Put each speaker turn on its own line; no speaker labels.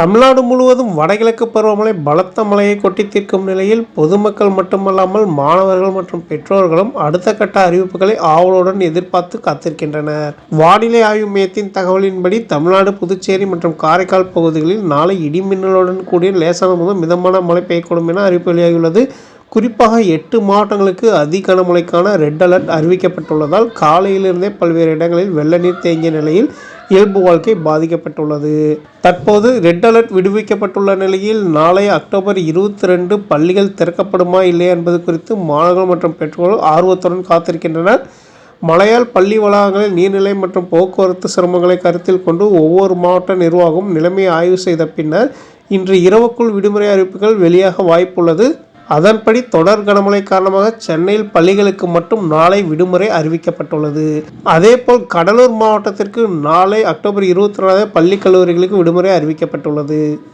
தமிழ்நாடு முழுவதும் வடகிழக்கு பருவமழை பலத்த மழையை கொட்டி தீர்க்கும் நிலையில் பொதுமக்கள் மட்டுமல்லாமல் மாணவர்கள் மற்றும் பெற்றோர்களும் அடுத்த கட்ட அறிவிப்புகளை ஆவலுடன் எதிர்பார்த்து காத்திருக்கின்றனர். வானிலை ஆய்வு மையத்தின் தகவலின்படி தமிழ்நாடு புதுச்சேரி மற்றும் காரைக்கால் பகுதிகளில் நாளை இடிமின்னலுடன் கூடிய லேசான முதல் மிதமான மழை பெய்யக்கூடும் என அறிவிப்பு வெளியாகியுள்ளது. குறிப்பாக எட்டு மாவட்டங்களுக்கு அதிக கனமழைக்கான ரெட் அலர்ட் அறிவிக்கப்பட்டுள்ளதால் காலையிலிருந்தே பல்வேறு இடங்களில் வெள்ள நீர் தேங்கிய நிலையில் இயல்பு வாழ்க்கை பாதிக்கப்பட்டுள்ளது. தற்போது ரெட் அலர்ட் விடுவிக்கப்பட்டுள்ள நிலையில் நாளை அக்டோபர் இருபத்தி ரெண்டு பள்ளிகள் திறக்கப்படுமா இல்லையா என்பது குறித்து மாணவர்கள் மற்றும் பெற்றோர்கள் ஆர்வத்துடன் காத்திருக்கின்றனர். மழையால் பள்ளி வளாகங்களில் நீர்நிலை மற்றும் போக்குவரத்து சிரமங்களை கருத்தில் கொண்டு ஒவ்வொரு மாவட்ட நிர்வாகமும் நிலைமையை ஆய்வு செய்த பின்னர் இன்று இரவுக்குள் விடுமுறை அறிவிப்புகள் வெளியாக வாய்ப்புள்ளது. அதன்படி தொடர் கனமழை காரணமாக சென்னையில் பள்ளிகளுக்கு மட்டும் நாளை விடுமுறை அறிவிக்கப்பட்டுள்ளது. அதேபோல் கடலூர் மாவட்டத்திற்கு நாளை அக்டோபர் இருபத்தி நாலாவது பள்ளி கல்லூரிகளுக்கு விடுமுறை அறிவிக்கப்பட்டுள்ளது.